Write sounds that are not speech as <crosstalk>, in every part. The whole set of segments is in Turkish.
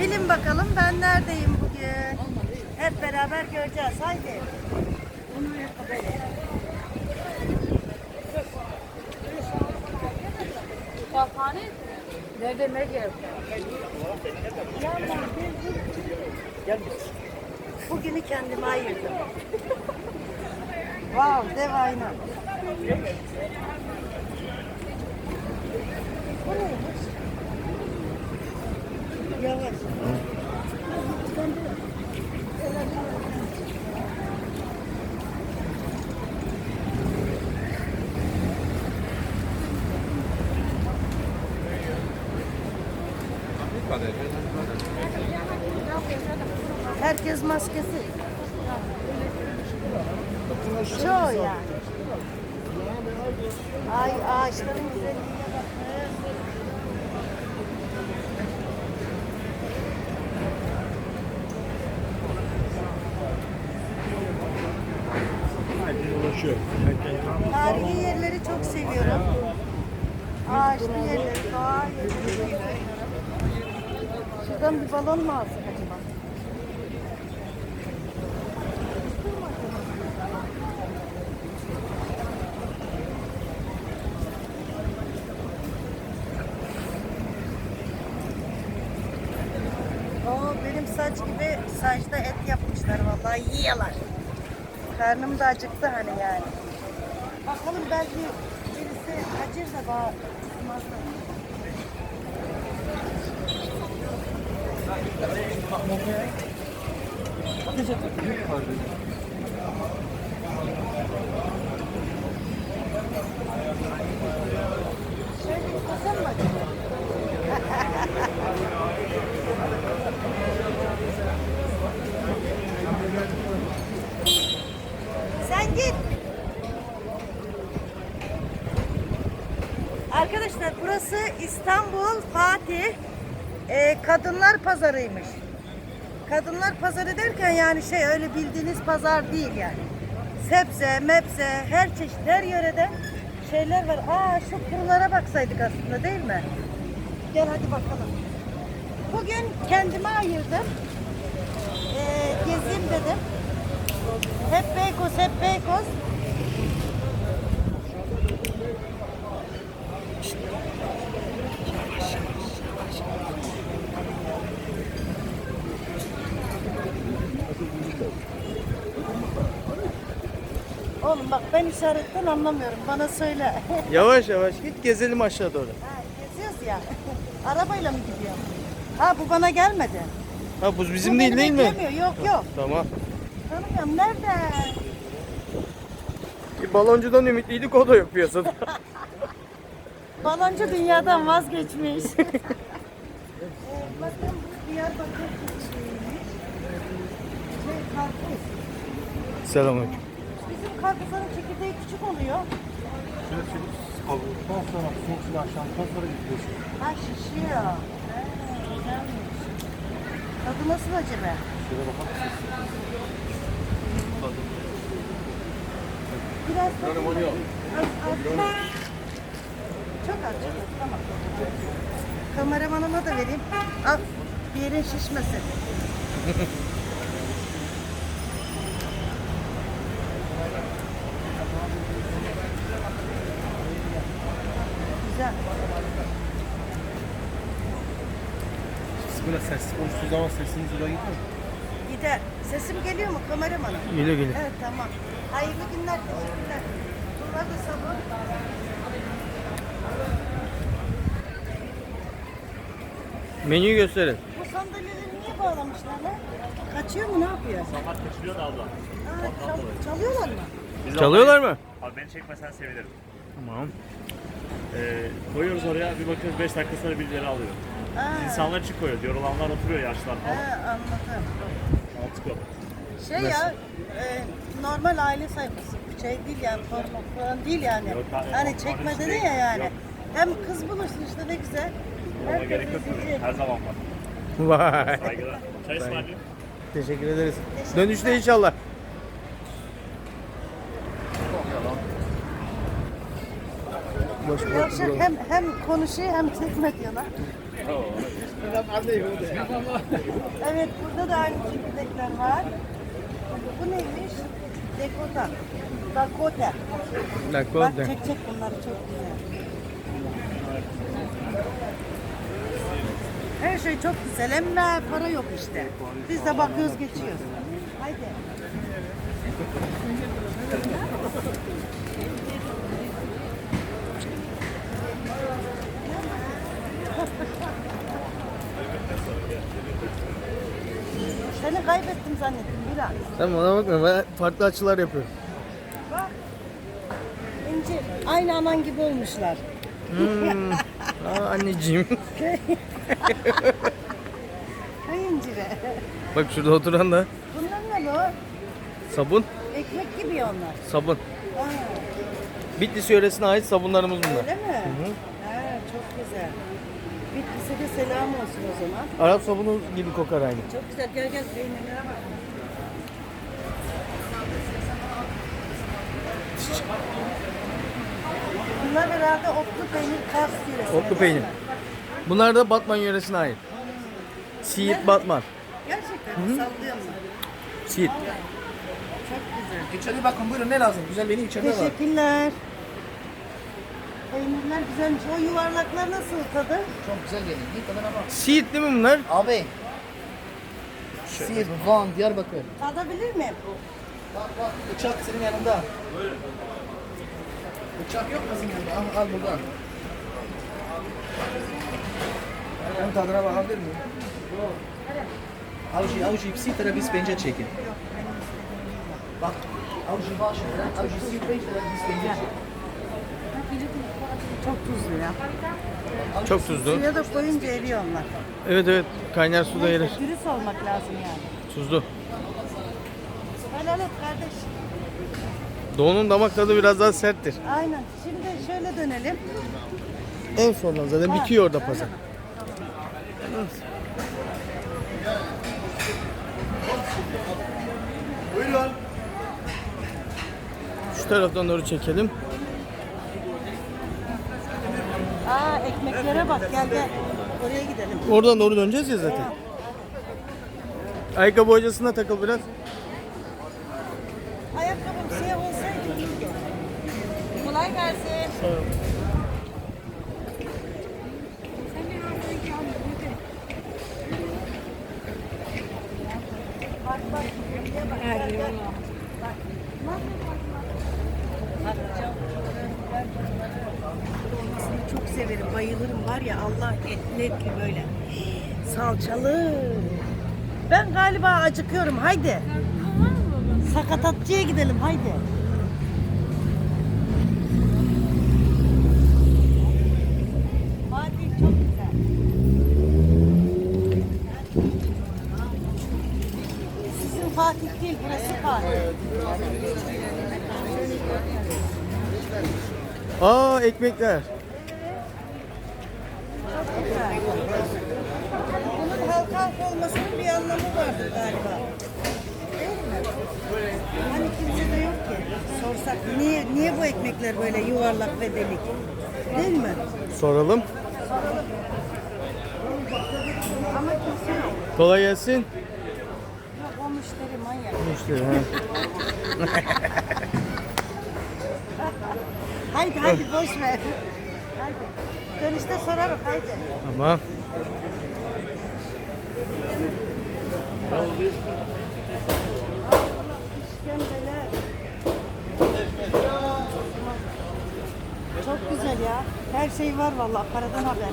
Bilin bakalım ben neredeyim bugün. Hep beraber göreceğiz. Haydi. Kafane ne demek ya? Bugünü kendime ayırdım. wow, dev ayna. Bu? Yes. Şuradan bir balon mu alsak acaba? Oo, benim saç gibi saçta et yapmışlar vallahi yiyorlar. Karnım da acıktı hani yani. Bakalım belki birisi acır da da. Şöyle istesem mi acaba? Sen git. Arkadaşlar burası İstanbul Fatih e, Kadınlar Pazarıymış. Kadınlar Pazarı derken yani şey öyle bildiğiniz pazar değil yani. Sebze, mebze, her çeşit, her yörede şeyler var. Aa şu kurulara baksaydık aslında değil mi? Gel hadi bakalım. Bugün kendime ayırdım. E, gezeyim dedim. Hep Beykoz, hep Beykoz. Oğlum bak ben işaretten anlamıyorum. Bana söyle. <laughs> Yavaş yavaş git gezelim aşağı doğru. ha, geziyoruz ya. <laughs> Arabayla mı gidiyor? Ha bu bana gelmedi. Ha bu bizim Bu değil değil mi? beklemiyor. Yok yok. Tamam. Tanımıyorum. Nerede? Bir baloncudan ümitliydik o da yok piyasada. <laughs> Baloncu dünyadan vazgeçmiş. bakın Diyarbakır. Şey. Selamünaleyküm. Karpuzların çekirdeği küçük oluyor. Şöyle çekip kavurduktan sonra soğuk suda aşağıdan sonra gidiyorsun. Ha şişiyor. Ha, güzelmiş. Tadı nasıl acaba? Şöyle bakar mısın? Biraz da az, az. Çok az, çok az. Tamam. Kameramanıma da vereyim. Al, bir yerin şişmesin. <laughs> Güzel. Siz böyle sessiz konuştuğu zaman sesiniz ula gidiyor mu? Gider. Sesim geliyor mu kameramanım? Geliyor geliyor. Evet tamam. Hayırlı günler. Teşekkürler. Bunlar da sabun. Menüyü gösterin. Bu sandalyeleri niye bağlamışlar lan? Kaçıyor mu ne yapıyor? Onlar kaçırıyor da abla. Aa, çal- çalıyorlar mı? Biz Çalıyorlar mı? Abi beni çekmesen sevinirim. Tamam. Ee, koyuyoruz oraya bir bakıyoruz 5 dakika sonra birileri alıyor. Aa, İnsanlar için koyuyor. Yorulanlar oturuyor yaşlılar ha, falan. anladım. Mantıklı. Şey ya, e, normal aile sayfası. Şey değil yani, porno falan değil yani. Yok, hayır, hani çekme değil. ya yani. Yok. Hem kız bulursun işte ne güzel. Ona Herkes gerek yok. izleyecek. Her zaman var. Vay. Saygılar. Çay ısmarlayayım. Teşekkür ederiz. Dönüşte inşallah. Başka Yavşak hem hem konuşuyor hem çekme diyorlar. Evet burada da aynı çekirdekler var. Bu neymiş? Dakota. Dakota. Bak Dakota. çek çek bunları çok güzel. Her şey çok güzel ama para yok işte. Biz de bakıyoruz geçiyoruz. Haydi. Seni kaybettim zannettim biraz. Sen bana bakma ben farklı açılar yapıyorum. Bak. İnci aynı anan gibi olmuşlar. Hmm. <laughs> Aa, anneciğim. Hay incire. Bak şurada oturan da Bunlar ne bu? sabun. Ekmek gibi ya onlar. Sabun. Aa, Bitlis yöresine ait sabunlarımız bunlar. öyle mi? Ha, çok güzel. Bitlis'e de selam olsun o zaman. Arap sabunu gibi kokar aynı. Çok güzel. Gel gel peynirlere bak. Bunlar herhalde otlu peynir Kars yöresinde. Otlu peynir. Bunlar da Batman yöresine ait. Siirt Batman. Gerçekten mi? Sallıyor mu? Siirt. Çok güzel. İçeri bakın buyurun ne lazım? Güzel benim içeride var. Teşekkürler. Peynirler güzelmiş. O yuvarlaklar nasıl tadı? Çok güzel geliyor. Git tadına bak. Siirt değil mi bunlar? Abi. Siirt, Van, Diyarbakır. Tadabilir miyim? Bak bak bıçak senin yanında. Bıçak yok mu senin yanında? Al, al buradan. Ben tadına bakabilir miyim? Avucu, avucu ipsi tara biz pencere çekin. Bak, avucu başı, avucu ipsi tara biz pencere çekin. Çok tuzlu ya. Çok tuzlu. Suya da koyunca eriyor onlar. Evet evet kaynar suda erir. Dürüst olmak lazım yani. Tuzlu. Helal et kardeş. Doğu'nun damak tadı biraz daha serttir. Aynen. Şimdi şöyle dönelim. En sonunda zaten bitiyor orada pazar. Şu taraftan doğru çekelim. Aa ekmeklere bak gel gel. Oraya gidelim. Oradan doğru döneceğiz ya zaten. Ayakkabı hocasına takıl biraz. Ayakkabım siyah olsaydı iyiydi. Kolay gelsin. Bak bak. buraya bak, gel, gel. Bak. Dolmasını çok severim, bayılırım var ya Allah etli etli böyle. Salçalı. Ben galiba acıkıyorum. Haydi. Sakatatçıya gidelim haydi. Fatih Fatih değil burası Fatih. Aa ekmekler. Çok güzel. Halka olmasının bir anlamı vardır galiba. Değil mi? Hani kimse de yok ki. Sorsak niye niye bu ekmekler böyle yuvarlak ve delik? Değil mi? Soralım. Ama kimse yok. Kolay gelsin. Yok, O müşteri manyak. İşte ha. <laughs> Haydi haydi boş ver. Haydi. Dönüşte sorarım haydi. Tamam. İşkembeler. Çok güzel ya. Her şey var vallahi paradan haber.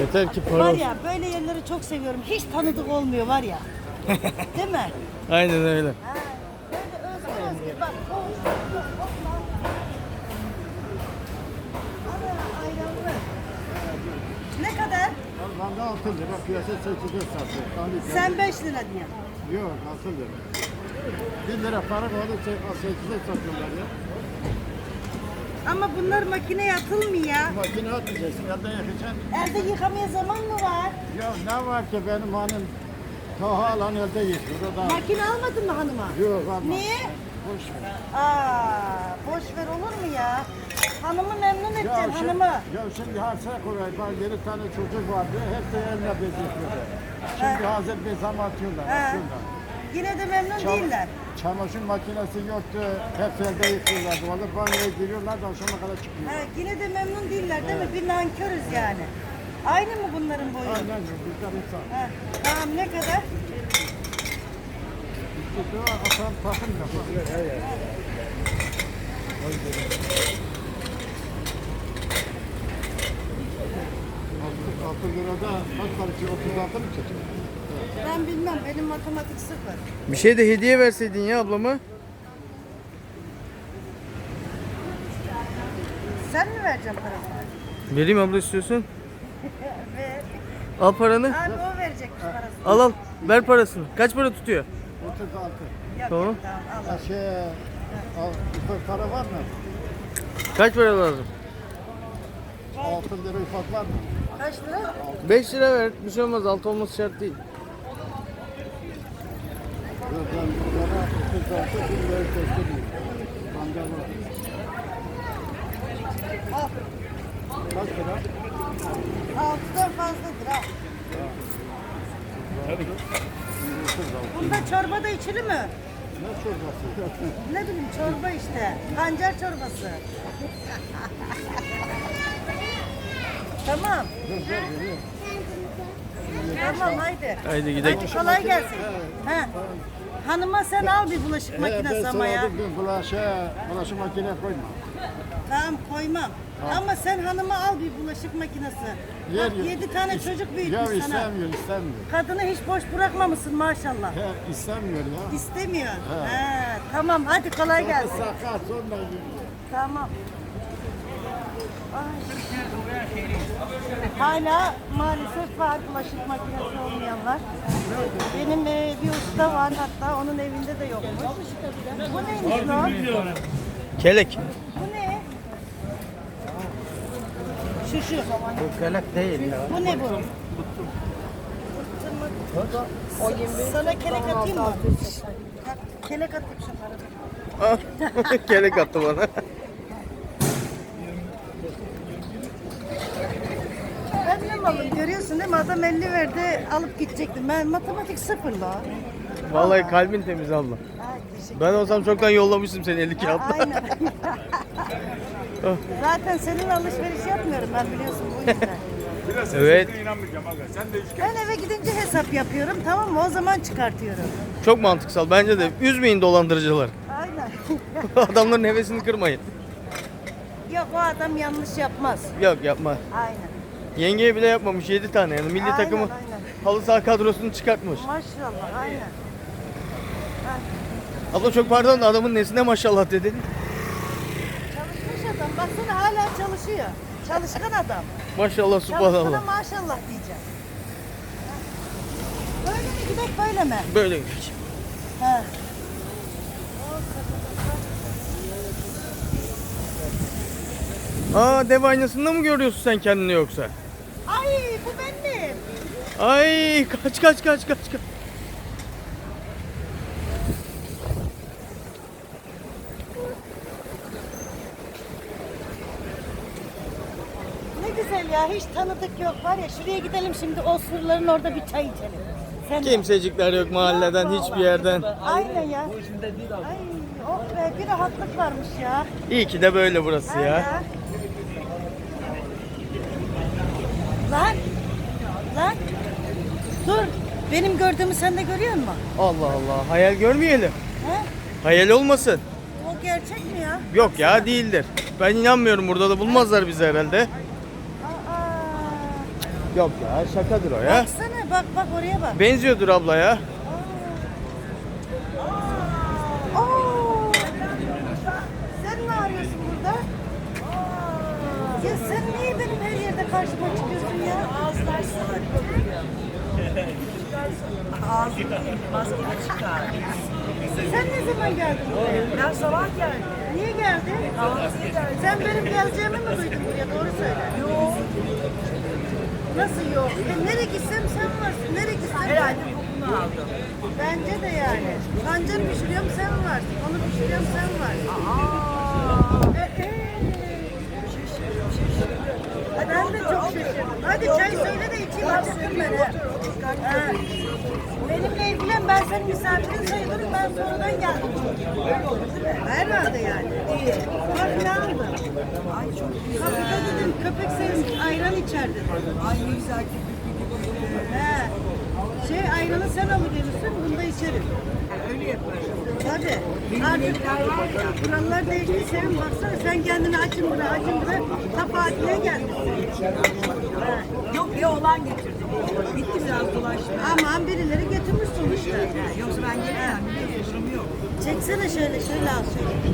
Yeter ki para Var ya böyle yerleri çok seviyorum. Hiç tanıdık olmuyor var ya. <laughs> Değil mi? Aynen öyle. Ha, 6 lira, piyasa 8 lira satıyor. Hani Sen 5 lira diye. Yok 6 lira. 1 lira para kaldı 8 lira satıyorlar ya. Ama bunlar makineye atılmıyor. Makine atmayacaksın, elden yakacaksın. Elde yıkamaya zaman mı var? Ya ne var ki benim hanım Taha alan elde yıkıyor. O da Makine almadın mı hanıma? yok ama. Niye? Boş ver. Aa, boş ver olur mu ya? Hanımı memnun edeceksin şimdi, hanımı. ya şimdi hadise kolay. Bak 7 tane çocuk vardı. Hep de eline bez yapıyorlar. Şimdi hazır bez ama atıyorlar. Yine de memnun Çam- değiller. Çamaşır makinesi yoktu. Hep elde yıkıyorlar. Valla banyoya giriyorlar da akşama kadar çıkıyor. Ha, yine de memnun değiller değil mi? Bir nankörüz yani. Aynı mı bunların boyu? Aynen bizler insan. Ha, tamam ne kadar? İşte o atan takım yapar. Altı, altı lirada kaç para için? 36 mı çekiyor? Ben bilmem. Benim matematik sıfır. Bir şey de hediye verseydin ya ablama. Sen mi vereceksin parasını? Vereyim abla istiyorsun. <laughs> Ver. Al paranı. Abi o verecekmiş parasını. Al al. Ver parasını. Kaç para tutuyor? 36. Yok, Tamam. yok, tamam al. Ha şey, al, ufak para var mı? Kaç para lazım? 6 lira ufak var mı? Kaç lira? 5 lira ver. Bir şey olmaz. Altı olması şart değil. Yok ben bana 36 bin lira gösteriyor. Amca var. Al. Kaç lira? Altıdan fazladır ha. Tabii. Bunda çorba da içilir mi? Ne çorbası? Ne bileyim çorba işte. Pancar çorbası. <laughs> tamam. Tamam haydi. Haydi gidelim. Hadi kolay gelsin. He. Hanıma sen al bir bulaşık ben makinesi ama ya. dedim bulaşığa, bulaşık makine koyma. Tamam koymam. Ama sen hanıma al bir bulaşık makinesi. Yer Bak yok. yedi tane İst- çocuk Ya büyütmüş sana. istemiyor, istemiyor. Kadını hiç boş bırakmamışsın maşallah. He, istemiyor ya. İstemiyor. He. He, tamam hadi kolay gelsin. Sakat sonra Tamam. Hala maalesef var bulaşık makinesi olmayanlar. Benim e, bir usta var hatta onun evinde de yokmuş. Bu neymiş lan? Kelek. Bu ne? Şu şu. Bu kelek değil ya. Bu ne bu? Sana kelek atayım mı? Kelek atayım şunlara. kelek attı bana. Malım görüyorsun değil mi? Adam 50 verdi alıp gidecektim. Ben matematik sıfırla. Vallahi kalbin temiz abla. Ay teşekkür Ben olsam çoktan yollamıştım seni 50 kağıtla. Aynen. <laughs> <laughs> Zaten senin alışveriş yapmıyorum ben biliyorsun bu yüzden. <laughs> Evet. Ben eve gidince hesap yapıyorum tamam mı? O zaman çıkartıyorum. Çok mantıksal. Bence de üzmeyin dolandırıcılar. Aynen. Adamların hevesini kırmayın. Yok o adam yanlış yapmaz. Yok yapma. Aynen. Yengeye bile yapmamış 7 tane yani milli Aynen, takımı aynen. halı saha kadrosunu çıkartmış. Maşallah aynen. Abla çok pardon da adamın nesine maşallah dedin. Çalışmış adam. Baksana hala çalışıyor. Çalışkan adam. Maşallah Çalışkana subhanallah. maşallah diyeceğim. Böyle mi gidek böyle mi? Böyle gidiyor. He. Aa dev aynasında mı görüyorsun sen kendini yoksa? Bu benim. Ay kaç kaç kaç kaç kaç. Ne güzel ya hiç tanıdık yok var ya şuraya gidelim şimdi o surların orada bir çay içelim. Sen. Kimsecikler yok mahalleden hiçbir yerden. Aynen ya. Ay oh be bir rahatlık varmış ya. İyi ki de böyle burası ya. Aynen. Lan. Lan. Dur. Benim gördüğümü sen de görüyor musun? Allah Allah hayal görmeyelim. He? Hayal olmasın. O gerçek mi ya? Yok ya değildir. Ben inanmıyorum burada da bulmazlar bizi herhalde. Aa. Yok ya şakadır o ya. Baksana bak bak oraya bak. Benziyordur abla ya. Oo! Sen ne arıyorsun burada? Ya sen niye benim her yerde karşıma çıkıyorsun ya? Ağızlar Sen ne zaman geldin buraya? Ben sabah geldim. Niye geldin? Sen benim geleceğimi mi duydun buraya? Doğru söyle. Yok. Nasıl yok? E, nereye gitsem sen varsın. Nereye gitsem Herhalde kokunu aldım. Bence de yani. Pancar pişiriyorum sen varsın. Onu pişiriyorum sen varsın. Aa, E, e, Ben de çok şaşırdım. Hadi çay söyle de içeyim acıktım ben. ha. Ha. Benimle ilgilen ben senin misafirin sayılırım ben sonradan geldim. Öyle olur değil mi? Herhalde yani. İyi. Bak ne aldım. Ay çok güzel. Kapıda dedim köpek sevmiş ayran içer dedim. Ay ne güzel He. Şey ayranı sen alıverirsin bunu da içerim. Öyle yaparım. Tabii. Artık kurallar değişti senin baksana sen kendini açın bıra açın Fatih'e gelmişsin. Ha. Yok bir oğlan getirdi. Bitti biraz dolaştı. Aman birileri getirmiş sonuçta. Yoksa ben gelemem. Biliyorsun durum yok. Çeksene şöyle şöyle al şöyle.